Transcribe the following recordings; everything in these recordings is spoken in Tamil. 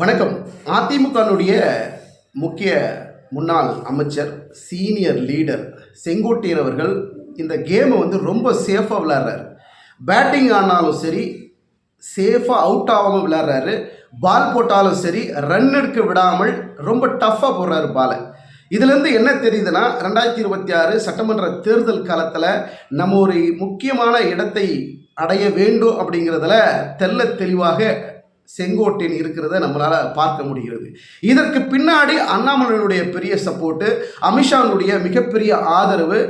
வணக்கம். அதிமுகனுடைய முக்கிய முன்னாள் அமைச்சர் சீனியர் லீடர் செங்கோட்டையன் அவர்கள் இந்த கேமை வந்து ரொம்ப சேஃபாக விளையாடுறாரு. பேட்டிங் ஆனாலும் சரி சேஃபாக அவுட் ஆகாமல் விளையாடுறாரு. பால் போட்டாலும் சரி ரன் எடுக்க விடாமல் ரொம்ப டஃப்பாக போடுறாரு பாலை இதுலேருந்து என்ன தெரியுதுன்னா ரெண்டாயிரத்தி இருபத்தி ஆறு சட்டமன்ற தேர்தல் காலத்தில் நம்ம ஒரு முக்கியமான இடத்தை அடைய வேண்டும் அப்படிங்கிறதுல தெள்ள தெளிவாக செங்கோட்டையன் இருக்கிறத நம்மளால் பார்க்க முடிகிறது. இதற்கு பின்னாடி அண்ணாமலையினுடைய பெரிய சப்போர்ட்டு அமித்ஷாவினுடைய மிகப்பெரிய ஆதரவு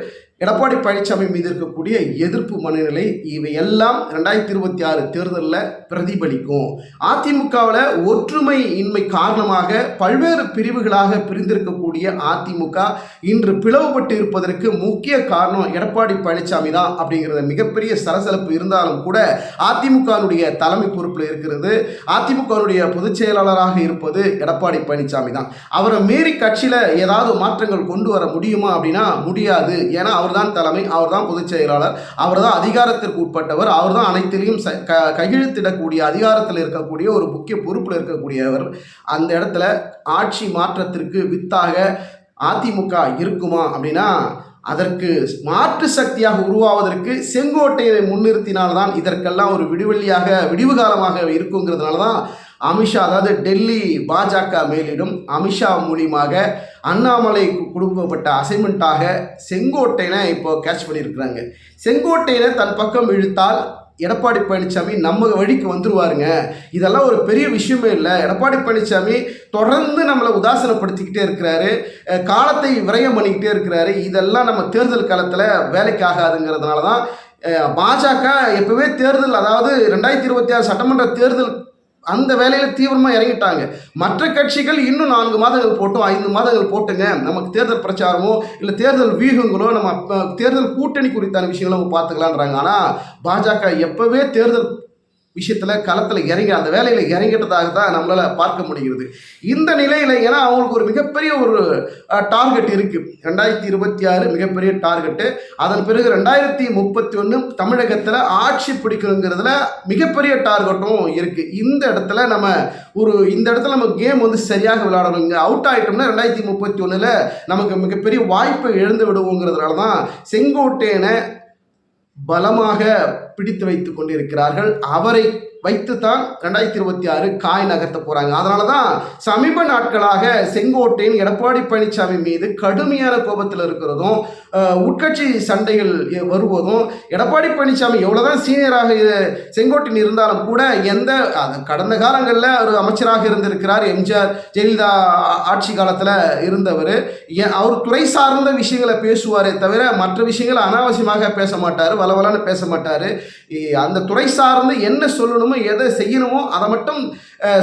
எடப்பாடி பழனிசாமி மீது இருக்கக்கூடிய எதிர்ப்பு மனநிலை இவை எல்லாம் ரெண்டாயிரத்தி இருபத்தி ஆறு தேர்தலில் பிரதிபலிக்கும். அதிமுகவில் ஒற்றுமை இன்மை காரணமாக பல்வேறு பிரிவுகளாக பிரிந்திருக்கக்கூடிய அதிமுக இன்று பிளவுபட்டு இருப்பதற்கு முக்கிய காரணம் எடப்பாடி பழனிசாமி தான் அப்படிங்கிறத மிகப்பெரிய சலசலப்பு இருந்தாலும் கூட அதிமுகனுடைய தலைமை பொறுப்பில் இருக்கிறது. அதிமுகனுடைய பொதுச் செயலாளராக இருப்பது எடப்பாடி பழனிசாமி தான். அவரை மீறி கட்சியில் ஏதாவது மாற்றங்கள் கொண்டு வர முடியுமா அப்படின்னா முடியாது. ஏன்னா அவர் அவர்தான் தலைமை அவர்தான் பொதுச் செயலாளர் அவர்தான் அதிகாரத்திற்கு உட்பட்டவர் அவர்தான் அனைத்திலையும் ச- க கையெழுத்திடக்கூடிய அதிகாரத்தில் இருக்கக்கூடிய ஒரு முக்கிய பொறுப்பில் இருக்கக்கூடியவர். அந்த இடத்துல ஆட்சி மாற்றத்திற்கு வித்தாக அதிமுக இருக்குமா அப்படின்னா அதற்கு மாற்று சக்தியாக உருவாவதற்கு செங்கோட்டையை முன்னிறுத்தினால்தான் இதற்கெல்லாம் ஒரு விடுவெளியாக விடிவு காலமாக இருக்குங்கிறதுனால தான் அமித்ஷா அதாவது டெல்லி பாஜக மேலிடும் அமித்ஷா மூலியமாக அண்ணாமலை கொடுக்கப்பட்ட அசைன்மெண்ட்டாக செங்கோட்டையனை இப்போ கேட்ச் பண்ணியிருக்கிறாங்க. செங்கோட்டையனை தன் பக்கம் இழுத்தால் எடப்பாடி பழனிசாமி நம்ம வழிக்கு வந்துருவாருங்க. இதெல்லாம் ஒரு பெரிய விஷயமே இல்லை. எடப்பாடி பழனிசாமி தொடர்ந்து நம்மளை உதாசனப்படுத்திக்கிட்டே இருக்கிறாரு. காலத்தை விரயம் பண்ணிக்கிட்டே இருக்கிறாரு. இதெல்லாம் நம்ம தேர்தல் காலத்தில் வேலைக்கு ஆகாதுங்கிறதுனால தான் பாஜக எப்பவே தேர்தல் அதாவது ரெண்டாயிரத்தி இருபத்தி ஆறு சட்டமன்ற தேர்தல் அந்த வேலையில் தீவிரமாக இறங்கிட்டாங்க. மற்ற கட்சிகள் இன்னும் நான்கு மாதங்கள் போட்டோம் ஐந்து மாதங்கள் போட்டுங்க. நமக்கு தேர்தல் பிரச்சாரமோ இல்லை தேர்தல் வியூகங்களோ நம்ம தேர்தல் கூட்டணி குறித்தான விஷயங்களும் நம்ம பார்த்துக்கலான்றாங்க ஆனால் பாஜக எப்போவே தேர்தல் விஷயத்தில் களத்தில் இறங்கி அந்த வேலையில் இறங்கிட்டதாக தான் நம்மளால் பார்க்க முடிகிறது. இந்த நிலையில் ஏன்னா அவங்களுக்கு ஒரு மிகப்பெரிய ஒரு டார்கெட் இருக்குது ரெண்டாயிரத்தி இருபத்தி ஆறு மிகப்பெரிய டார்கெட்டு அதன் பிறகு ரெண்டாயிரத்தி முப்பத்தி ஒன்று தமிழகத்தில் ஆட்சி பிடிக்கணுங்கிறதுல மிகப்பெரிய டார்கெட்டும் இருக்குது இந்த இடத்துல நம்ம ஒரு இந்த இடத்துல நம்ம கேம் வந்து சரியாக விளையாடணும். இங்கே அவுட் ஆகிட்டோம்னா ரெண்டாயிரத்தி முப்பத்தி ஒன்றில் நமக்கு மிகப்பெரிய வாய்ப்பை இழந்து விடுவோங்கிறதுனால தான் செங்கோட்டையனை பலமாக பிடித்து வைத்து கொண்டிருக்கிறார்கள். அவரை வைத்துத்தான் ரெண்டாயிரத்தி இருபத்தி ஆறு காய் நகர்த்த போறாங்க. அதனால தான் சமீப நாட்களாக செங்கோட்டையின் எடப்பாடி பழனிசாமி மீது கடுமையான கோபத்தில் இருக்கிறதும் உட்கட்சி சண்டைகள் வருவதும் எடப்பாடி பழனிசாமி எவ்வளோதான் சீனியராக இ- இருந்தாலும் கூட எந்த கடந்த காலங்களில் ஒரு அமைச்சராக இருந்திருக்கிறார் எம்ஜிஆர் ஜெயலலிதா ஆட்சி காலத்தில் இருந்தவர். அவர் துறை சார்ந்த விஷயங்களை பேசுவாரே தவிர மற்ற விஷயங்களை அனாவசியமாக பேச மாட்டார் வளவலன்னு பேச மாட்டார். அந்த துறை சார்ந்து என்ன சொல்லணும் எதை செய்யணுமோ அதை மட்டும்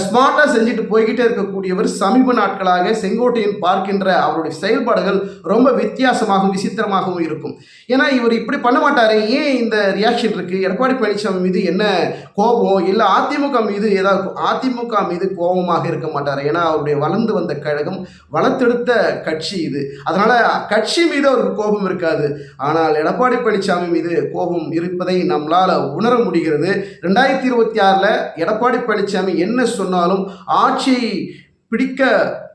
ஸ்மார்ட்டாக செஞ்சுட்டு போய்கிட்டே இருக்கக்கூடியவர் சமீப நாட்களாக செங்கோட்டையன் பார்க்கின்ற அவருடைய செயல்பாடுகள் ரொம்ப வித்தியாசமாகவும் விசித்திரமாகவும் இருக்கும். ஏன்னா இவர் இப்படி பண்ண மாட்டார். ஏன் இந்த ரியாக்ஷன் இருக்குது எடப்பாடி பழனிசாமி மீது என்ன கோபம்? இல்லை அதிமுக மீது ஏதாவது அதிமுக மீது கோபமாக இருக்க மாட்டார்? ஏன்னா அவருடைய வளர்ந்து வந்த கழகம் வளர்த்தெடுத்த கட்சி இது. அதனால் கட்சி மீது அவருக்கு கோபம் இருக்காது. ஆனால் எடப்பாடி பழனிசாமி மீது கோபம் இருப்பதை நம்மளால் உணர முடிகிறது. ரெண்டாயிரத்தி இருபத்தி ஆறில் எடப்பாடி பழனிசாமி என்ன சொன்னாலும் ஆட்சியை பிடிக்க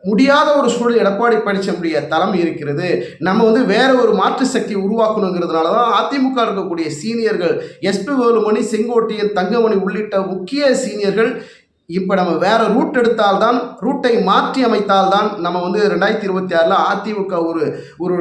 முடியாத ஒரு சூழல் எடப்பாடி பழனிசாமியுடைய தலைமை இருக்கிறது. நம்ம வந்து வேற ஒரு மாற்று சக்தி உருவாக்கணுங்கிறதுனால தான் அதிமுக இருக்கக்கூடிய சீனியர்கள் எஸ்பி வேலுமணி செங்கோட்டையன் தங்கமணி உள்ளிட்ட முக்கிய சீனியர்கள் இப்போ நம்ம வேற ரூட் எடுத்தால்தான் ரூட்டை மாற்றி அமைத்தால்தான் நம்ம வந்து ரெண்டாயிரத்தி இருபத்தி ஆறில் அதிமுக ஒரு ஒரு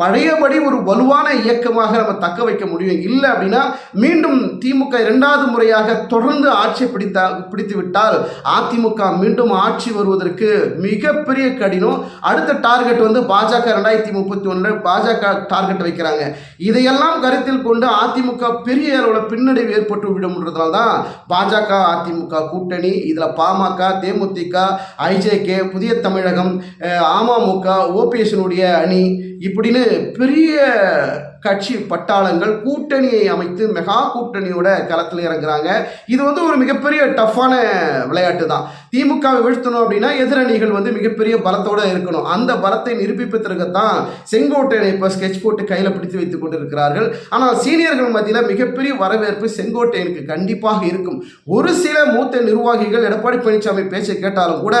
பழையபடி ஒரு வலுவான இயக்கமாக நம்ம தக்க வைக்க முடியும். இல்லை அப்படின்னா மீண்டும் திமுக இரண்டாவது முறையாக தொடர்ந்து ஆட்சி பிடித்த பிடித்து விட்டால் அதிமுக மீண்டும் ஆட்சி வருவதற்கு மிகப்பெரிய கடினம். அடுத்த டார்கெட் வந்து பாஜக ரெண்டாயிரத்தி முப்பத்தி ஒன்று பாஜக டார்கெட் வைக்கிறாங்க. இதையெல்லாம் கருத்தில் கொண்டு அதிமுக பெரிய அளவில் பின்னடைவு ஏற்பட்டு விடும்ன்றதுனால தான் பாஜக அதிமுக கூட்டணி இதில் பாமக தேமுதிக ஐஜேகே புதிய தமிழகம் அமமுக ஓபிஎஸ்னுடைய அணி இப்படின்னு பெரிய கட்சி பட்டாளங்கள் கூட்டணியை அமைத்து மெகா கூட்டணியோட களத்தில் இறங்குறாங்க. இது வந்து ஒரு மிகப்பெரிய டஃப்பான விளையாட்டு தான் திமுகவை வீழ்த்தணும் அப்படின்னா எதிரணிகள் வந்து மிகப்பெரிய பலத்தோட இருக்கணும். அந்த பலத்தை நிரூபிப்பதற்குத்தான் செங்கோட்டையனை இப்போ ஸ்கெட்ச் போட்டு கையில் பிடித்து வைத்துக் கொண்டிருக்கிறார்கள். ஆனால் சீனியர்கள் மத்தியில் மிகப்பெரிய வரவேற்பு செங்கோட்டையனுக்கு கண்டிப்பாக இருக்கும். ஒரு சில மூத்த நிர்வாகிகள் எடப்பாடி பழனிசாமி பேச்சை கேட்டாலும் கூட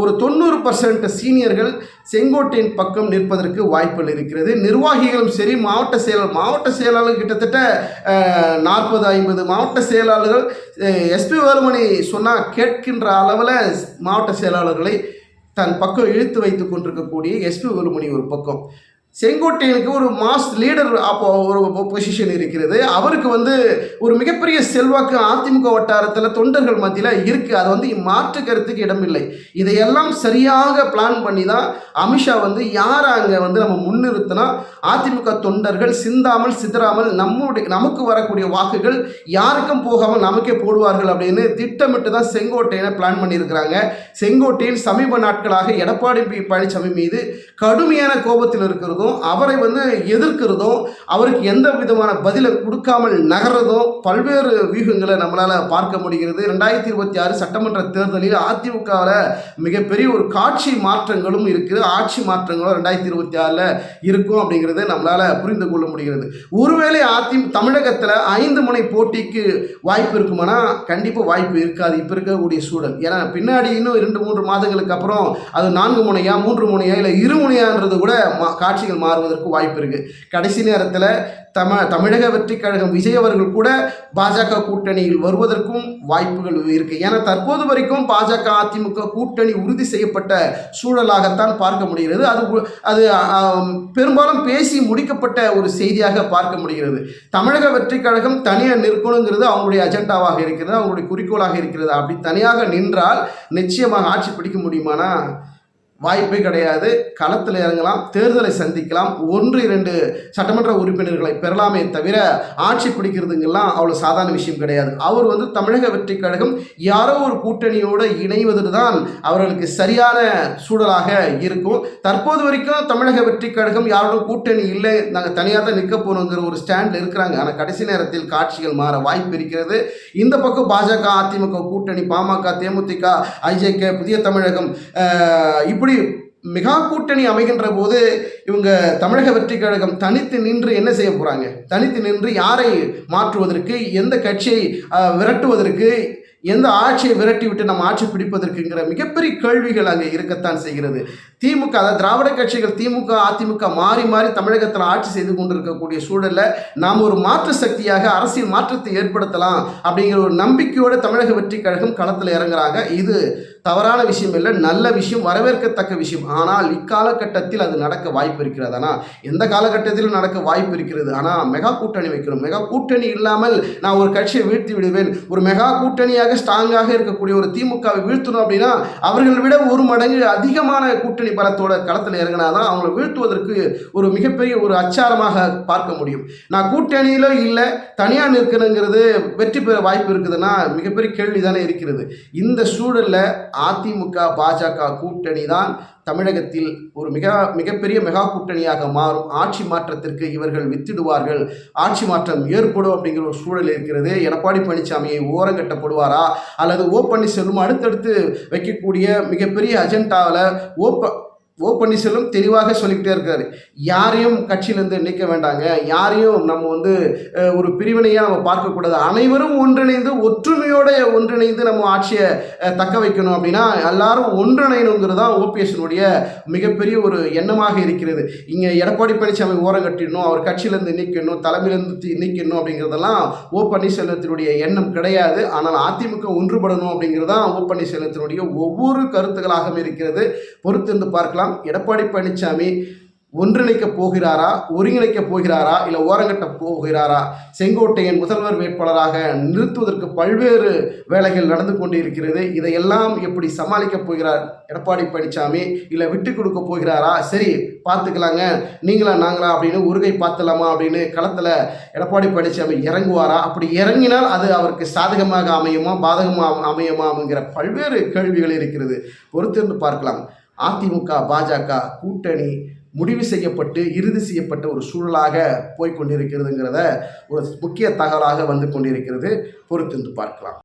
ஒரு தொண்ணூறு பர்சன்ட் சீனியர்கள் செங்கோட்டையின் பக்கம் நிற்பதற்கு வாய்ப்புகள் இருக்கிறது. நிர்வாகிகளும் சரி மாவட்ட செயலாளர் மாவட்ட செயலாளர் கிட்டத்தட்ட நாற்பது ஐம்பது மாவட்ட செயலாளர்கள் எஸ்பி வேலுமணி சொன்னால் கேட்கின்ற அளவில் மாவட்ட செயலாளர்களை தன் பக்கம் இழுத்து வைத்து கொண்டிருக்கக்கூடிய எஸ்பி வேலுமணி ஒரு பக்கம். செங்கோட்டையனுக்கு ஒரு மாஸ் லீடர் அப்போ ஒரு பொசிஷன் இருக்கிறது. அவருக்கு வந்து ஒரு மிகப்பெரிய செல்வாக்கு அதிமுக வட்டாரத்தில் தொண்டர்கள் மத்தியில் இருக்குது அது வந்து மாற்று கருத்துக்கு இடமில்லை இதையெல்லாம் சரியாக பிளான் பண்ணி தான் அமித்ஷா வந்து யாரை அங்கே வந்து நம்ம முன்னிறுத்தினா அதிமுக தொண்டர்கள் சிந்தாமல் சிதறாமல் நம்முடைய நமக்கு வரக்கூடிய வாக்குகள் யாருக்கும் போகாமல் நமக்கே போடுவார்கள் அப்படின்னு திட்டமிட்டு தான் செங்கோட்டையனை பிளான் பண்ணியிருக்கிறாங்க. செங்கோட்டையன் சமீப நாட்களாக எடப்பாடி பி பழனிசாமி மீது கடுமையான கோபத்தில் இருக்கிறதும் அவரை வந்து எதிர்க்கிறதும் அவருக்கு எந்த விதமான பதிலை கொடுக்காமல் நகர்றதும் பல்வேறு வியூகங்களை நம்மளால் பார்க்க முடிகிறது. ரெண்டாயிரத்தி இருபத்தி ஆறு சட்டமன்ற தேர்தலில் அதிமுகவில் மிகப்பெரிய ஒரு காட்சி மாற்றங்களும் இருக்குது. ஆட்சி மாற்றங்களும் ரெண்டாயிரத்தி இருபத்தி ஆறில் இருக்கும் அப்படிங்கிறத நம்மளால் புரிந்து கொள்ள முடிகிறது. ஒருவேளை அதி தமிழகத்தில் ஐந்து முனை போட்டிக்கு வாய்ப்பு இருக்குமானா கண்டிப்பாக வாய்ப்பு இருக்காது. இப்போ இருக்கக்கூடிய சூழல். ஏன்னா பின்னாடி இன்னும் இரண்டு மூன்று மாதங்களுக்கு அப்புறம் அது நான்கு முனையா மூன்று முனையா இல்லை இரு முனையான்றது கூட மா ஆட்சிகள் மாறுவதற்கு வாய்ப்பு இருக்குது கடைசி நேரத்தில் தம தமிழக வெற்றி கழகம் விஜய் அவர்கள் கூட பாஜக கூட்டணியில் வருவதற்கும் வாய்ப்புகள் இருக்குது ஏன்னா தற்போது வரைக்கும் பாஜக அதிமுக கூட்டணி உறுதி செய்யப்பட்ட சூழலாகத்தான் பார்க்க முடிகிறது. அது அது பெரும்பாலும் பேசி முடிக்கப்பட்ட ஒரு செய்தியாக பார்க்க முடிகிறது. தமிழக வெற்றி கழகம் தனியாக நிற்கணுங்கிறது அவங்களுடைய அஜெண்டாவாக இருக்கிறது அவங்களுடைய குறிக்கோளாக இருக்கிறது. அப்படி தனியாக நின்றால் நிச்சயமாக ஆட்சி பிடிக்க முடியுமானா? வாய்ப்பே கிடையாது. களத்தில் இறங்கலாம் தேர்தலை சந்திக்கலாம். ஒன்று இரண்டு சட்டமன்ற உறுப்பினர்களை பெறலாமே தவிர ஆட்சி பிடிக்கிறதுங்கெல்லாம் அவ்வளோ சாதாரண விஷயம் கிடையாது. அவர் வந்து தமிழக வெற்றி கழகம் யாரோ ஒரு கூட்டணியோடு இணைவது தான் அவர்களுக்கு சரியான சூழலாக இருக்கும். தற்போது வரைக்கும் தமிழக வெற்றி கழகம் யாரோட கூட்டணி இல்லை. நாங்கள் தனியாக தான் நிற்க போகணுங்கிற ஒரு ஸ்டாண்டில் இருக்கிறாங்க. ஆனால் கடைசி நேரத்தில் காட்சிகள் மாற வாய்ப்பு இருக்கிறது. இந்த பக்கம் பாஜக அதிமுக கூட்டணி பாமக தேமுதிக ஐஜேகே புதிய தமிழகம் இப்படி இப்படி மிகா கூட்டணி அமைகின்ற போது இவங்க தமிழக வெற்றி கழகம் தனித்து நின்று என்ன செய்ய போகிறாங்க தனித்து நின்று யாரை மாற்றுவதற்கு எந்த கட்சியை விரட்டுவதற்கு எந்த ஆட்சியை விரட்டி விட்டு நம்ம ஆட்சி பிடிப்பதற்குங்கிற மிகப்பெரிய கேள்விகள் அங்கே இருக்கத்தான் செய்கிறது. திமுக அதாவது திராவிட கட்சிகள் திமுக அதிமுக மாறி மாறி தமிழகத்தில் ஆட்சி செய்து கொண்டிருக்கக்கூடிய சூழலில் நாம் ஒரு மாற்று சக்தியாக அரசியல் மாற்றத்தை ஏற்படுத்தலாம் அப்படிங்கிற ஒரு நம்பிக்கையோடு தமிழக வெற்றி கழகம் களத்தில் இறங்குறாங்க. இது தவறான விஷயம் இல்லை நல்ல விஷயம் வரவேற்கத்தக்க விஷயம். ஆனால் இக்காலகட்டத்தில் அது நடக்க வாய்ப்பு இருக்கிறது. ஆனால் எந்த காலகட்டத்திலும் நடக்க வாய்ப்பு இருக்கிறது. ஆனால் மெகா கூட்டணி வைக்கணும் மெகா கூட்டணி இல்லாமல் நான் ஒரு கட்சியை வீழ்த்தி விடுவேன். ஒரு மெகா கூட்டணியாக ஸ்ட்ராங்காக இருக்கக்கூடிய ஒரு திமுகவை வீழ்த்தணும் அப்படின்னா அவர்களை விட ஒரு மடங்கு அதிகமான கூட்டணி பலத்தோட களத்தில் இறங்கினாதான் அவங்களை வீழ்த்துவதற்கு ஒரு மிகப்பெரிய ஒரு அச்சாரமாக பார்க்க முடியும். நான் கூட்டணியில இல்லை தனியாக நிற்கணுங்கிறது வெற்றி பெற வாய்ப்பு இருக்குதுன்னா மிகப்பெரிய கேள்வி தானே இருக்கிறது. இந்த சூழலில் அதிமுக பாஜக கூட்டணி தான் தமிழகத்தில் ஒரு மிக மிகப்பெரிய மெகா கூட்டணியாக மாறும். ஆட்சி மாற்றத்திற்கு இவர்கள் வித்திடுவார்கள். ஆட்சி மாற்றம் ஏற்படும் அப்படிங்கிற ஒரு சூழல் இருக்கிறது. எடப்பாடி பழனிசாமியை ஓரங்கட்டப்படுவாரா? அல்லது ஓ பன்னீர்செல்வம் அடுத்தடுத்து வைக்கக்கூடிய மிகப்பெரிய அஜெண்டாவில் ஓ ஓ பன்னீர்செல்வம் தெளிவாக சொல்லிக்கிட்டே இருக்காரு. யாரையும் கட்சியிலேருந்து நீக்க வேண்டாங்க. யாரையும் நம்ம வந்து ஒரு பிரிவினையாக நம்ம பார்க்கக்கூடாது. அனைவரும் ஒன்றிணைந்து ஒற்றுமையோட ஒன்றிணைந்து நம்ம ஆட்சியை தக்க வைக்கணும் அப்படின்னா எல்லாரும் ஒன்றிணையணுங்கிறது தான் ஓபிஎஸ்னுடைய மிகப்பெரிய ஒரு எண்ணமாக இருக்கிறது. இங்கே எடப்பாடி பழனிசாமி ஓரம் கட்டிடணும் அவர் கட்சியிலேருந்து நீக்கணும் தலைமையிலேருந்து நீக்கணும் அப்படிங்கிறதெல்லாம் ஓ பன்னீர்செல்வத்தினுடைய எண்ணம் கிடையாது. ஆனால் அதிமுக ஒன்றுபடணும் அப்படிங்கிறது தான் ஓ பன்னீர்செல்வத்தினுடைய ஒவ்வொரு கருத்துக்களாகவும் இருக்கிறது. பொறுத்திருந்து பார்க்கலாம். எடப்பாடி பழனிசாமி ஒன்றிணைக்க போகிறாரா? ஒருங்கிணைக்க போகிறாரா? இல்லை ஓரங்கட்ட போகிறாரா? செங்கோட்டையன் முதல்வர் வேட்பாளராக நிறுத்துவதற்கு பல்வேறு வேலைகள் நடந்து கொண்டு இருக்கிறது இதையெல்லாம் எப்படி சமாளிக்க போகிறார் எடப்பாடி பழனிசாமி இல்லை விட்டு கொடுக்க போகிறாரா? சரி பார்த்துக்கலாங்க. நீங்களா நாங்களா அப்படின்னு உருகை பார்த்துலாமா அப்படின்னு களத்தில் எடப்பாடி பழனிசாமி இறங்குவாரா? அப்படி இறங்கினால் அது அவருக்கு சாதகமாக அமையுமா பாதகமாக அமையுமாங்கிற பல்வேறு கேள்விகள் இருக்கிறது. பொறுத்திருந்து பார்க்கலாம். அதிமுக பாஜக கூட்டணி முடிவு செய்யப்பட்டு இறுதி செய்யப்பட்ட ஒரு சூழலாக போய்கொண்டிருக்கிறதுங்கிறத ஒரு முக்கிய தகவலாக வந்து கொண்டிருக்கிறது. பொறுத்திருந்து பார்க்கலாம்.